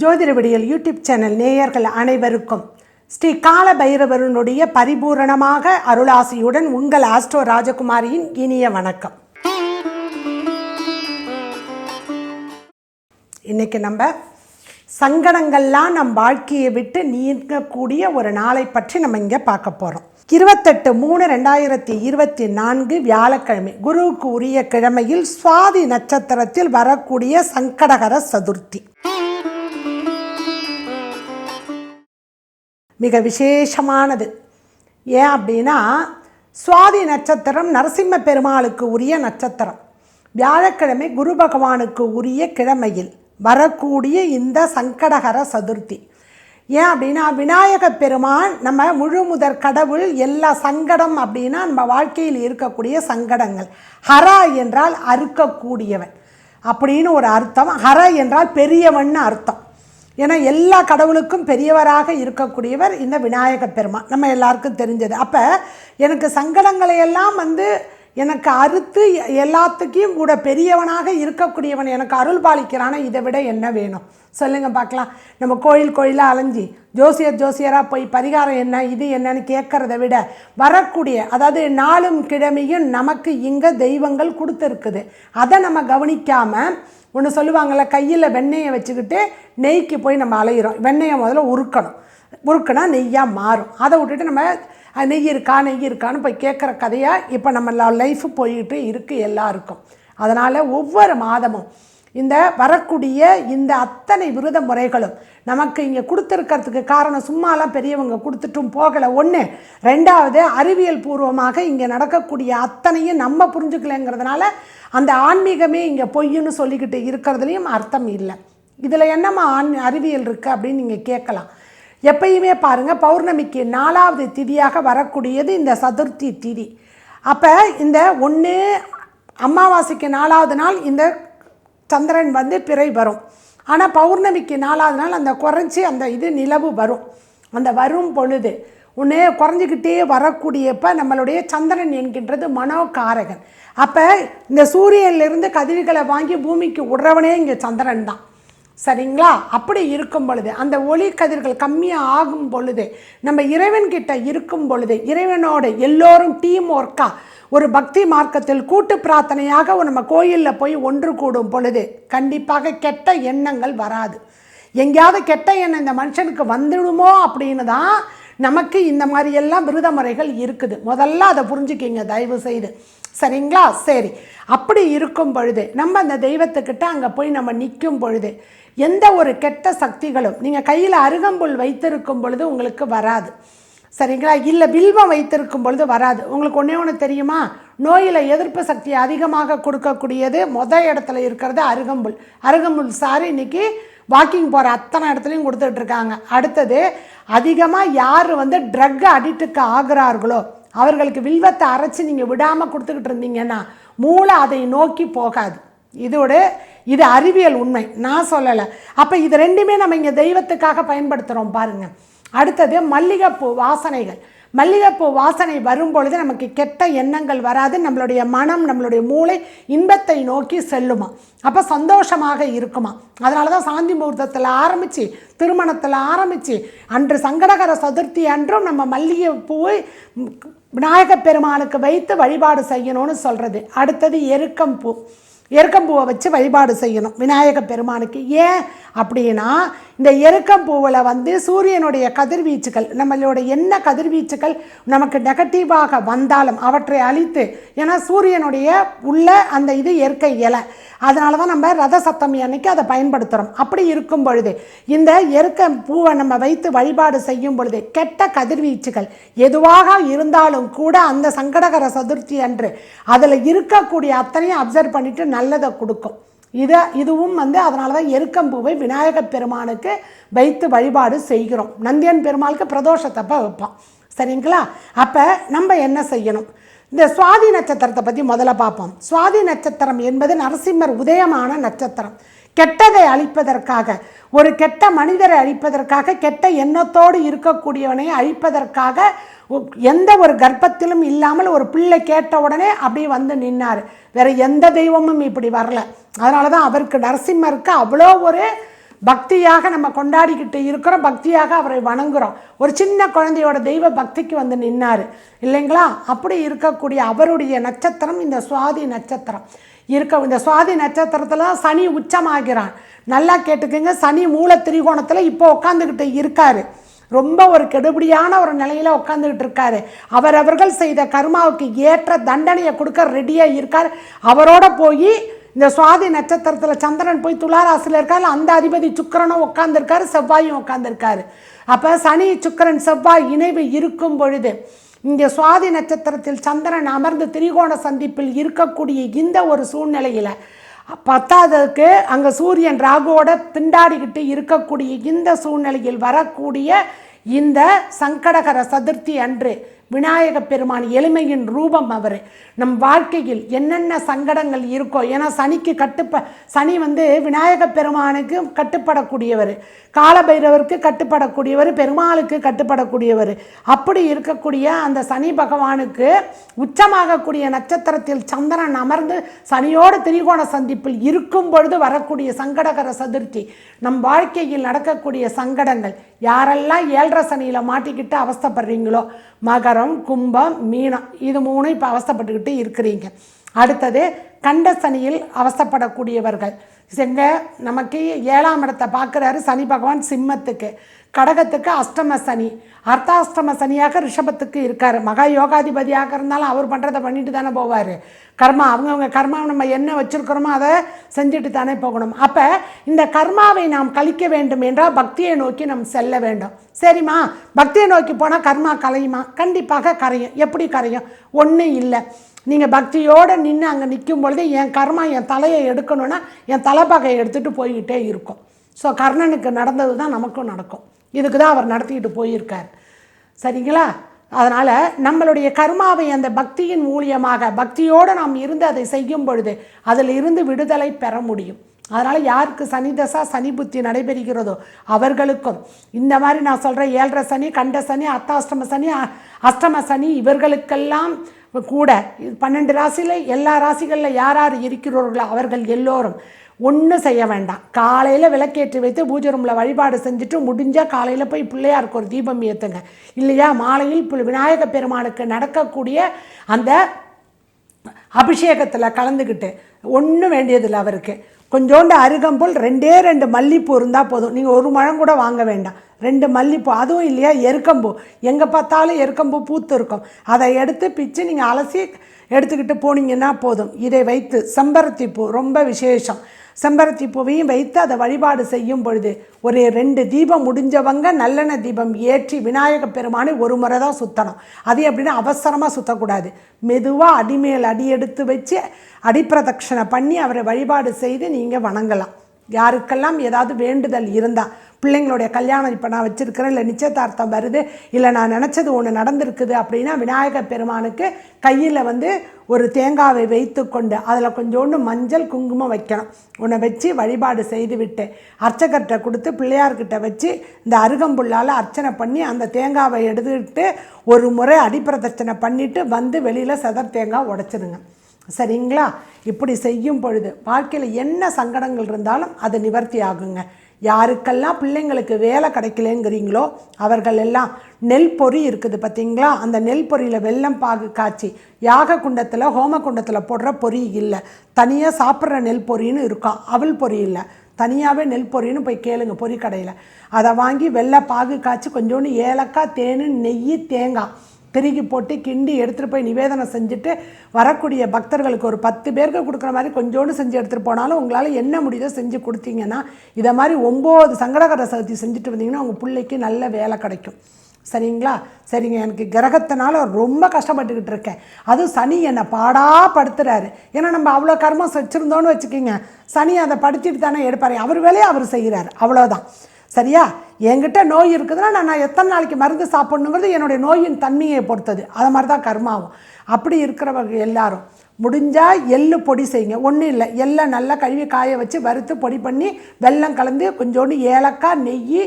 ஜோதிடவிடியல் YouTube channel நேயர்கள் அனைவருக்கும் ஸ்ரீ கால பரிபூரணமாக அருளாசியுடன் உங்கள் ஆஸ்ட்ரோ ராஜகுமாரியின் இனிய வணக்கம். இன்னைக்கு நம்ம சங்கடங்கள்லாம் நம் வாழ்க்கையை விட்டு நீங்கக்கூடிய ஒரு நாளை பற்றி நம்ம இங்கே பார்க்க போகிறோம் இருபத்தெட்டு மூணு ரெண்டாயிரத்தி இருபத்தி நான்கு வியாழக்கிழமை குருவுக்கு உரிய கிழமையில் சுவாதி நட்சத்திரத்தில் வரக்கூடிய சங்கடகர சதுர்த்தி. மிக விசேஷமானது. ஏன் அப்படின்னா சுவாதி நட்சத்திரம் நரசிம்ம பெருமாளுக்கு உரிய நட்சத்திரம். வியாழக்கிழமை குரு பகவானுக்கு உரிய கிழமையில் வரக்கூடிய இந்த சங்கடகர சதுர்த்தி. ஏன் அப்படின்னா விநாயக பெருமான் நம்ம முழு முதற் கடவுள் எல்லா சங்கடம் அப்படின்னா நம்ம வாழ்க்கையில் இருக்கக்கூடிய சங்கடங்கள். ஹரா என்றால் அறுக்கக்கூடியவன். அப்படின்னு ஒரு அர்த்தம். ஹர என்றால் பெரியவன் அர்த்தம். ஏன்னா எல்லா கடவுளுக்கும் பெரியவராக இருக்கக்கூடியவர் இந்த விநாயக பெருமான். நம்ம எல்லாருக்கும் தெரிஞ்சது. அப்போ எனக்கு சங்கடங்களை எல்லாம் வந்து எனக்கு அறுத்து எல்லாத்துக்கும் கூட பெரியவனாக இருக்கக்கூடியவன் எனக்கு அருள் பாலிக்கிறானா இதை விட என்ன வேணும்? சொல்லுங்கள் பார்க்கலாம். நம்ம கோயில் கோயிலாக அலைஞ்சி ஜோசியர் ஜோசியராக போய் பரிகாரம் என்ன இது என்னன்னு கேட்குறத விட வரக்கூடிய அதாவது நாளும் கிழமையும் நமக்கு இங்கே தெய்வங்கள் கொடுத்துருக்குது. அதை நம்ம கவனிக்காமல் ஒன்று சொல்லுவாங்கள்ல கையில் வெண்ணெயை வச்சுக்கிட்டு நெய்க்கு போய் நம்ம அலையிறோம். வெண்ணெயை முதல்ல உருக்கணும். உருக்குனா நெய்யாக மாறும். அதை விட்டுட்டு நம்ம நெய் இருக்கா நெய் இருக்கான்னு போய் கேட்குற கதையாக இப்போ நம்ம லைஃப் போய்கிட்டு இருக்குது எல்லாருக்கும். அதனால் ஒவ்வொரு மாதமும் இந்த வரக்கூடிய இந்த அத்தனை விரத முறைகளும் நமக்கு இங்கே கொடுத்துருக்கிறதுக்கு காரணம் சும்மாலாம் பெரியவங்க கொடுத்துட்டும் போகலை. ஒன்று ரெண்டாவது அறிவியல் பூர்வமாக இங்கே நடக்கக்கூடிய அத்தனையும் நம்ம புரிஞ்சுக்கலைங்கிறதுனால அந்த ஆன்மீகமே இங்கே பொய்ன்னு சொல்லிக்கிட்டு இருக்கிறதுலையும் அர்த்தம் இல்லை. இதில் என்னம்மா ஆன் அறிவியல் இருக்குது அப்படின்னு நீங்கள் கேட்கலாம். எப்பயுமே பாருங்கள் பௌர்ணமிக்கு நாலாவது திதியாக வரக்கூடியது இந்த சதுர்த்தி திதி. அப்போ இந்த ஒன்று அமாவாசைக்கு நாலாவது நாள் இந்த சந்திரன் வந்து பிறை வரும். ஆனால் பௌர்ணமிக்கு நாலாவது நாள் அந்த குறைஞ்சி அந்த இது நிலவு வரும். அந்த வரும் பொழுது ஒன்று குறைஞ்சிக்கிட்டே வரக்கூடியப்ப நம்மளுடைய சந்திரன் என்கின்றது மனோகாரகன். அப்போ இந்த சூரியன்லேருந்து கதிர்களை வாங்கி பூமிக்கு விடுறவனே இங்கே சந்திரன் தான். சரிங்களா? அப்படி இருக்கும் பொழுது அந்த ஒளி கதிர்கள் கம்மியாக ஆகும் பொழுது நம்ம இறைவன்கிட்ட இருக்கும் பொழுது இறைவனோடு எல்லோரும் டீம் ஒர்க்காக ஒரு பக்தி மார்க்கத்தில் கூட்டு பிரார்த்தனையாக நம்ம கோயிலில் போய் ஒன்று கூடும் பொழுது கண்டிப்பாக கெட்ட எண்ணங்கள் வராது. எங்கேயாவது கெட்ட எண்ணம் இந்த மனுஷனுக்கு வந்துடுமோ அப்படின்னு தான் நமக்கு இந்த மாதிரியெல்லாம் விருத முறைகள் இருக்குது. முதல்ல அதை புரிஞ்சுக்கிங்க தயவு செய்து. சரிங்களா? சரி. அப்படி இருக்கும் பொழுது நம்ம அந்த தெய்வத்துக்கிட்ட அங்கே போய் நம்ம நிற்கும் பொழுது எந்த ஒரு கெட்ட சக்திகளும் நீங்கள் கையில் அருகம்புல் வைத்திருக்கும் பொழுது உங்களுக்கு வராது. சரிங்களா? இல்லை வில்வம் வைத்திருக்கும் பொழுது வராது. உங்களுக்கு ஒன்றே ஒன்று தெரியுமா? நோயில் எதிர்ப்பு சக்தி அதிகமாக கொடுக்கக்கூடியது மொத இடத்துல இருக்கிறது அருகம்புல். அருகம்புல் சாரி இன்னைக்கு வாக்கிங் போகிற அத்தனை இடத்துலையும் கொடுத்துட்ருக்காங்க அடுத்தது அதிகமாக யார் வந்து ட்ரக் அடிக்ட்டுக்கு ஆகிறார்களோ அவர்களுக்கு வில்வத்தை அரைச்சி நீங்கள் விடாமல் கொடுத்துக்கிட்டு இருந்தீங்கன்னா மூளை அதை நோக்கி போகாது. இதோட இது அறிவியல் உண்மை. நான் சொல்லலை. அப்போ இது ரெண்டுமே நம்ம இங்கே தெய்வத்துக்காக பயன்படுத்துகிறோம் பாருங்கள் அடுத்தது மல்லிகைப்பூ வாசனைகள். மல்லிகைப்பூ வாசனை வரும் பொழுது நமக்கு கெட்ட எண்ணங்கள் வராது நம்மளுடைய மனம் நம்மளுடைய மூளை இன்பத்தை நோக்கி செல்லுமா? அப்போ சந்தோஷமாக இருக்குமா? அதனால தான் சாந்தி முகூர்த்தத்தில் ஆரம்பித்து திருமணத்தில் ஆரம்பித்து அன்று சங்கடகர சதுர்த்தி அன்றும் நம்ம மல்லிகை பூவை விநாயகப் பெருமானுக்கு வைத்து வழிபாடு செய்யணும்னு சொல்கிறது அடுத்தது எருக்கம் பூ. எருக்கம்பூவை வச்சு வழிபாடு செய்யணும் விநாயக பெருமானுக்கு. ஏன் அப்படின்னா இந்த எருக்கம்பூவில் வந்து சூரியனுடைய கதிர்வீச்சுகள் நம்மளுடைய என்ன கதிர்வீச்சுகள் நமக்கு நெகட்டிவாக வந்தாலும் அவற்றை அழித்து ஏன்னா சூரியனுடைய உள்ள அந்த இது இயற்கை இலை. அதனால தான் நம்ம ரத சப்தமி அன்னைக்கு அதை பயன்படுத்துகிறோம் அப்படி இருக்கும் பொழுது இந்த எருக்க பூவை நம்ம வைத்து வழிபாடு செய்யும் பொழுது கெட்ட கதிர்வீச்சுகள் எதுவாக இருந்தாலும் கூட அந்த சங்கடகர சதுர்த்தி அன்று அதில் இருக்கக்கூடிய அத்தனையும் அப்சர்வ் பண்ணிவிட்டு நல்லதை கொடுக்கும். இதை இதுவும் வந்து அதனால தான் எருக்கம்பூவை விநாயகப் பெருமானுக்கு வைத்து வழிபாடு செய்கிறோம். நந்தியன் பெருமாளுக்கு பிரதோஷத்தப்போ வைப்போம். சரிங்களா? அப்போ நம்ம என்ன செய்யணும்? இந்த சுவாதி நட்சத்திரத்தை பற்றி முதல்ல பார்ப்போம். சுவாதி நட்சத்திரம் என்பது நரசிம்மர் உதயமான நட்சத்திரம். கெட்டதை அழிப்பதற்காக ஒரு கெட்ட மனிதரை அழிப்பதற்காக கெட்ட எண்ணத்தோடு இருக்கக்கூடியவனை அழிப்பதற்காக எந்த ஒரு கர்ப்பத்திலும் இல்லாமல் ஒரு பிள்ளை கேட்ட உடனே அப்படியே வந்து நின்னார். வேறு எந்த தெய்வமும் இப்படி வரல. அதனால தான் அவருக்கு நரசிம்மருக்கு அவ்வளோ ஒரு பக்தியாக நம்ம கொண்டாடிக்கிட்டு இருக்கிறோம் பக்தியாக அவரை வணங்குகிறோம் ஒரு சின்ன குழந்தையோட தெய்வ பக்திக்கு வந்து நின்னார். இல்லைங்களா? அப்படி இருக்கக்கூடிய அவருடைய நட்சத்திரம் இந்த சுவாதி நட்சத்திரம். இருக்க? இந்த சுவாதி நட்சத்திரத்தில் சனி உச்சமாகிறான். நல்லா கேட்டுக்கோங்க. சனி மூல திரிகோணத்தில் இப்போ உட்காந்துக்கிட்டு இருக்காரு. ரொம்ப ஒரு கெடுபடியான ஒரு நிலையில் உட்காந்துக்கிட்டு இருக்காரு. அவரவர்கள் செய்த கர்மாவுக்கு ஏற்ற தண்டனையை கொடுக்க ரெடியாக இருக்கார். அவரோட போய் இந்த சுவாதி நட்சத்திரத்தில் சந்திரன் போய் துளாராசியில் இருக்கார். அந்த அதிபதி சுக்கிரனும் உட்காந்துருக்காரு செவ்வாயும் உட்காந்துருக்காரு அப்போ சனி சுக்கரன் செவ்வாய் இணைவு இருக்கும் பொழுது இங்கே சுவாதி நட்சத்திரத்தில் சந்திரன் அமர்ந்து திரிகோண சந்திப்பில் இருக்கக்கூடிய இந்த ஒரு சூழ்நிலையில் பத்தாவதுக்கு அங்கே சூரியன் ராகுவோட திண்டாடிக்கிட்டு இருக்கக்கூடிய இந்த சூழ்நிலையில் வரக்கூடிய இந்த சங்கடகர சதுர்த்தி அன்று விநாயக பெருமான் எளிமையின் ரூபம் அவர். நம் வாழ்க்கையில் என்னென்ன சங்கடங்கள் இருக்கோ ஏன்னா சனிக்கு கட்டுப்ப சனி வந்து விநாயக பெருமானுக்கு கட்டுப்படக்கூடியவர். காலபைரவருக்கு கட்டுப்படக்கூடியவர் பெருமாளுக்கு கட்டுப்படக்கூடியவர். அப்படி இருக்கக்கூடிய அந்த சனி பகவானுக்கு உச்சமாகக்கூடிய நட்சத்திரத்தில் சந்திரன் அமர்ந்து சனியோடு திரிகோண சந்திப்பில் இருக்கும் பொழுது வரக்கூடிய சங்கடகர சதுர்த்தி. நம் வாழ்க்கையில் நடக்கக்கூடிய சங்கடங்கள் யாரெல்லாம் ஏழரை சனியில் மாட்டிக்கிட்டு அவஸ்தைப்படுறீங்களோ மகரம் கும்பம் மீனம் இது மூணும் இப்போ அவஸ்தைப்பட்டுக்கிட்டு இருக்கிறீங்க. அடுத்தது கண்ட சனியில் அவஸ்தைப்படக்கூடியவர்கள். செங்க நமக்கு ஏழாம் இடத்தை பார்க்குறாரு சனி பகவான் சிம்மத்துக்கு. கடகத்துக்கு அஷ்டம சனி. அர்த்தாஷ்டம சனியாக ரிஷபத்துக்கு இருக்கார். மகா யோகாதிபதியாக இருந்தாலும் அவர் பண்ணுறதை பண்ணிட்டு தானே போவார். கர்மா அவங்கவுங்க கர்மா நம்ம என்ன வச்சுருக்கிறோமோ அதை செஞ்சுட்டு தானே போகணும். அப்போ இந்த கர்மாவை நாம் கழிக்க வேண்டும் என்றால் பக்தியை நோக்கி நாம் செல்ல வேண்டும். சரிம்மா பக்தியை நோக்கி போனால் கர்மா கலையுமா? கண்டிப்பாக கரையும். எப்படி கரையும்? ஒன்றும் இல்லை. நீங்கள் பக்தியோடு நின்று அங்கே நிற்கும் பொழுது என் கர்மா என் தலையை எடுக்கணும்னா என் தலைப்பகையை எடுத்துகிட்டு போய்கிட்டே இருக்கும். ஸோ கர்ணனுக்கு நடந்தது தான் நமக்கும் நடக்கும். இதுக்கு தான் அவர் நடத்திக்கிட்டு போயிருக்கார். சரிங்களா? அதனால் நம்மளுடைய கர்மாவை அந்த பக்தியின் மூலியமாக பக்தியோடு நாம் இருந்து அதை செய்யும் பொழுது அதில் இருந்து விடுதலை பெற முடியும். அதனால் யாருக்கு சனி தசா சனி புத்தி நடைபெறுகிறதோ அவர்களுக்கும். இந்த மாதிரி நான் சொல்கிறேன் ஏழரை சனி கண்ட சனி அத்தாஷ்டம சனி அஷ்டம சனி இவர்களுக்கெல்லாம் கூட இது பன்னெண்டு ராசியில் எல்லா ராசிகளில் யார் யார் இருக்கிறார்களோ அவர்கள் எல்லோரும் ஒன்றும் செய்ய வேண்டாம். காலையில் விளக்கேற்றி வைத்து பூஜை ரூமில் வழிபாடு செஞ்சுட்டு முடிஞ்சால் காலையில் போய் பிள்ளையாருக்கு ஒரு தீபம் ஏற்றுங்க இல்லையா? மாலையில் பு- விநாயக பெருமானுக்கு நடக்கக்கூடிய அந்த அபிஷேகத்தில் கலந்துக்கிட்டு ஒன்றும் வேண்டியதில்லை அவருக்கு. கொஞ்சோண்டு அருகம்புல் ரெண்டே ரெண்டு மல்லிப்பூ இருந்தால் போதும். நீங்கள் ஒரு மழம் கூட வாங்க வேண்டாம். ரெண்டு மல்லிப்பூ அதுவும் இல்லையா? எருக்கம்பூ. எங்கே பார்த்தாலும் எருக்கம்பூ பூத்து இருக்கும் அதை எடுத்து பிச்சு நீங்கள் அலசி எடுத்துக்கிட்டு போனீங்கன்னா போதும். இதை வைத்து செம்பருத்தி பூ ரொம்ப விசேஷம். செம்பருத்தி பூவையும் வைத்து அதை வழிபாடு செய்யும் பொழுது ஒரு ரெண்டு தீபம் முடிஞ்சவங்க நல்லெண்ணெய் தீபம் ஏற்றி விநாயக பெருமானை ஒரு முறை தான் சுற்றணும் அது எப்படின்னா அவசரமாக சுற்றக்கூடாது மெதுவாக அடிமேல் அடி எடுத்து வச்சு அடிப்பிரதட்சணை பண்ணி அவரை வழிபாடு செய்து நீங்கள் வணங்கலாம். யாருக்கெல்லாம் ஏதாவது வேண்டுதல் இருந்தால் பிள்ளைங்களுடைய கல்யாணம் இப்போ நான் வச்சுருக்கிறேன் இல்லை நிச்சயதார்த்தம் வருது இல்லை நான் நினச்சது ஒன்று நடந்திருக்குது அப்படின்னா விநாயகர் பெருமானுக்கு கையில் வந்து ஒரு தேங்காவை வைத்து கொண்டு அதில் கொஞ்சோண்டு மஞ்சள் குங்குமம் வைக்கணும். உன்னை வச்சு வழிபாடு செய்துவிட்டு அர்ச்சகர்கிட்ட கொடுத்து பிள்ளையார்கிட்ட வச்சு இந்த அருகம்புல்லால் அர்ச்சனை பண்ணி அந்த தேங்காவை எடுத்துக்கிட்டு ஒரு முறை அடிப்பிரதட்சணை பண்ணிவிட்டு வந்து வெளியில் செதர் தேங்காய் உடச்சிடுங்க சரிங்களா? இப்படி செய்யும் பொழுது வாழ்க்கையில் என்ன சங்கடங்கள் இருந்தாலும் அது நிவர்த்தி ஆகுங்க யாருக்கெல்லாம் பிள்ளைங்களுக்கு வேலை கிடைக்கலங்கிறீங்களோ அவர்கள் எல்லாம் நெல் பொறி இருக்குது பார்த்தீங்களா அந்த நெல் பொரியில் வெள்ளம் பாகு காய்ச்சி யாக குண்டத்தில் ஹோம குண்டத்தில் போடுற பொரி இல்லை. தனியாக சாப்பிட்ற நெல் பொறின்னு இருக்கும் அவள் பொறி இல்லை. தனியாகவே நெல் பொறின்னு போய் கேளுங்க பொரி கடையில். அதை வாங்கி வெள்ளை பாகு காய்ச்சி கொஞ்சோண்டு ஏலக்காய் தேனு நெய் தேங்காய் திருகி போட்டு கிண்டி எடுத்துகிட்டு போய் நிவேதனம் செஞ்சுட்டு வரக்கூடிய பக்தர்களுக்கு ஒரு பத்து பேருக்கு கொடுக்குற மாதிரி கொஞ்சோண்டு செஞ்சு எடுத்துகிட்டு போனாலும் உங்களால் என்ன முடியுதோ செஞ்சு கொடுத்தீங்கன்னா இதை மாதிரி ஒம்பது சங்கடகர சதுர்த்தி செஞ்சுட்டு வந்தீங்கன்னா உங்கள் பிள்ளைக்கு நல்ல வேலை கிடைக்கும். சரிங்களா? சரிங்க. எனக்கு கிரகத்தினால ரொம்ப கஷ்டப்பட்டுக்கிட்டு இருக்கேன். அதுவும் சனி என்னை பாடா படுத்துறாரு. ஏன்னா நம்ம அவ்வளோ கர்மம் வச்சுருந்தோன்னு வச்சுக்கோங்க. சனி அதை படிச்சுட்டு தானே எடுப்பார். அவர் வேலையை அவர் செய்கிறார் அவ்வளோதான் சரியா? என்கிட்ட நோய் இருக்குதுன்னா நான் எத்தனை நாளைக்கு மருந்து சாப்பிட்ணுங்கிறது என்னுடைய நோயின் தன்மையை பொறுத்தது. அது மாதிரி தான் கர்மாவும். அப்படி இருக்கிறவங்க எல்லாரும் முடிஞ்சால் எள்ளு பொடி செய்யுங்க. ஒன்றும் இல்லை. எள்ளை நல்லா கழுவி காய வச்சு வறுத்து பொடி பண்ணி வெல்லம் கலந்து கொஞ்சோண்டு ஏலக்காய் நெய்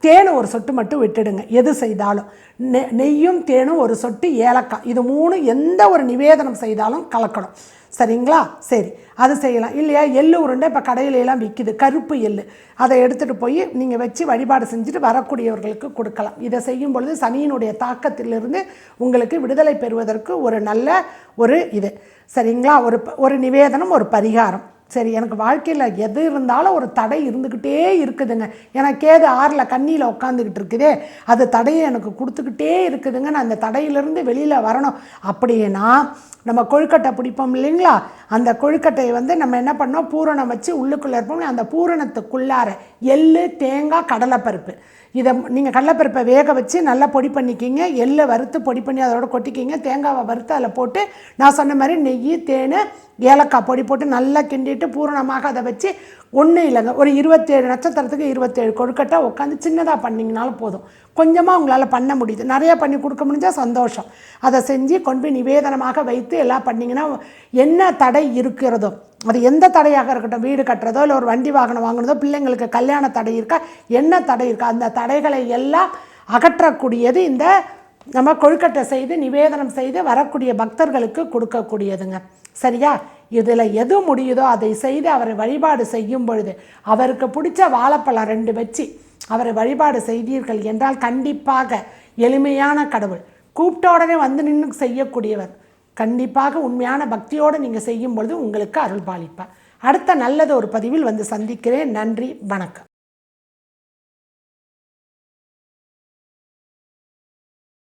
தேன் ஒரு சொட்டு மட்டும் விட்டுடுங்க. எது செய்தாலும். நெ நெய்யும் தேனும் ஒரு சொட்டு ஏலக்காய். இது மூணு எந்த ஒரு நிவேதனம் செய்தாலும் கலக்கணும். சரிங்களா? சரி. அது செய்யலாம். இல்லையா? எள்ளு உருண்டை இப்போ கடையிலெல்லாம் விற்கிது கருப்பு எள்ளு. அதை எடுத்துகிட்டு போய் நீங்கள் வச்சு வழிபாடு செஞ்சுட்டு வரக்கூடியவர்களுக்கு கொடுக்கலாம். இதை செய்யும் பொழுது சனியினுடைய தாக்கத்திலிருந்து உங்களுக்கு விடுதலை பெறுவதற்கு ஒரு நல்ல ஒரு இது. சரிங்களா? ஒரு ப- ஒரு நிவேதனம் ஒரு பரிகாரம். சரி எனக்கு வாழ்க்கையில் எது இருந்தாலும் ஒரு தடை இருந்துக்கிட்டே இருக்குதுங்க. எனக்கு ஏது ஆறில் கண்ணியில் உட்காந்துக்கிட்டு இருக்குதே. அது தடையை எனக்கு கொடுத்துக்கிட்டே இருக்குதுங்க. நான் அந்த தடையிலிருந்து வெளியில் வரணும். அப்படின்னா நம்ம கொழுக்கட்டை பிடிப்போம் இல்லைங்களா? அந்த கொழுக்கட்டையை வந்து நம்ம என்ன பண்ணோம்? பூரணம் வச்சு உள்ளுக்குள்ளே இருப்போம். அந்த பூரணத்துக்குள்ளார எள்ளு தேங்காய் கடலைப்பருப்பு. இதை நீங்கள் கடலைப்பருப்பை வேக வச்சு நல்லா பொடி பண்ணிக்கிங்க. எள்ளை வறுத்து பொடி பண்ணி அதோட கொட்டிக்கிங்க. தேங்காவை வறுத்து அதில் போட்டு நான் சொன்ன மாதிரி நெய் தேன் ஏலக்காய் பொடி போட்டு நல்லா கிண்டிட்டு பூரணமாக அதை வச்சு ஒன்றும் இல்லைங்க. ஒரு இருபத்தேழு நட்சத்திரத்துக்கு இருபத்தேழு கொழுக்கட்டை உட்காந்து சின்னதாக பண்ணிங்கனாலும் போதும். கொஞ்சமாக உங்களால் பண்ண முடியுது. நிறையா பண்ணி கொடுக்க முடிஞ்சால் சந்தோஷம். அதை செஞ்சு கொண்டு போய் நிவேதனமாக வைத்து எல்லாம் பண்ணிங்கன்னா என்ன தடை இருக்கிறதோ அது எந்த தடையாக இருக்கட்டும் வீடு கட்டுறதோ இல்லை ஒரு வண்டி வாகனம் வாங்கினதோ பிள்ளைங்களுக்கு கல்யாண தடை இருக்கா என்ன தடை இருக்கா அந்த தடைகளை எல்லாம் அகற்றக்கூடியது இந்த நம்ம கொழுக்கட்டை செய்து நிவேதனம் செய்து வரக்கூடிய பக்தர்களுக்கு கொடுக்கக்கூடியதுங்க. சரியா? இதில் எது முடியுதோ அதை செய்து அவரை வழிபாடு செய்யும் பொழுது அவருக்கு பிடிச்ச வாழைப்பழம் ரெண்டு வச்சு அவரை வழிபாடு செய்தீர்கள் என்றால் கண்டிப்பாக எளிமையான கடவுள். கூப்பிட்ட உடனே வந்து நின்று செய்யக்கூடியவர். கண்டிப்பாக உண்மையான பக்தியோடு நீங்கள் செய்யும் பொழுது உங்களுக்கு அருள் பாலிப்பார். அடுத்த நல்லது ஒரு பதிவில் வந்து சந்திக்கிறேன். நன்றி. வணக்கம்.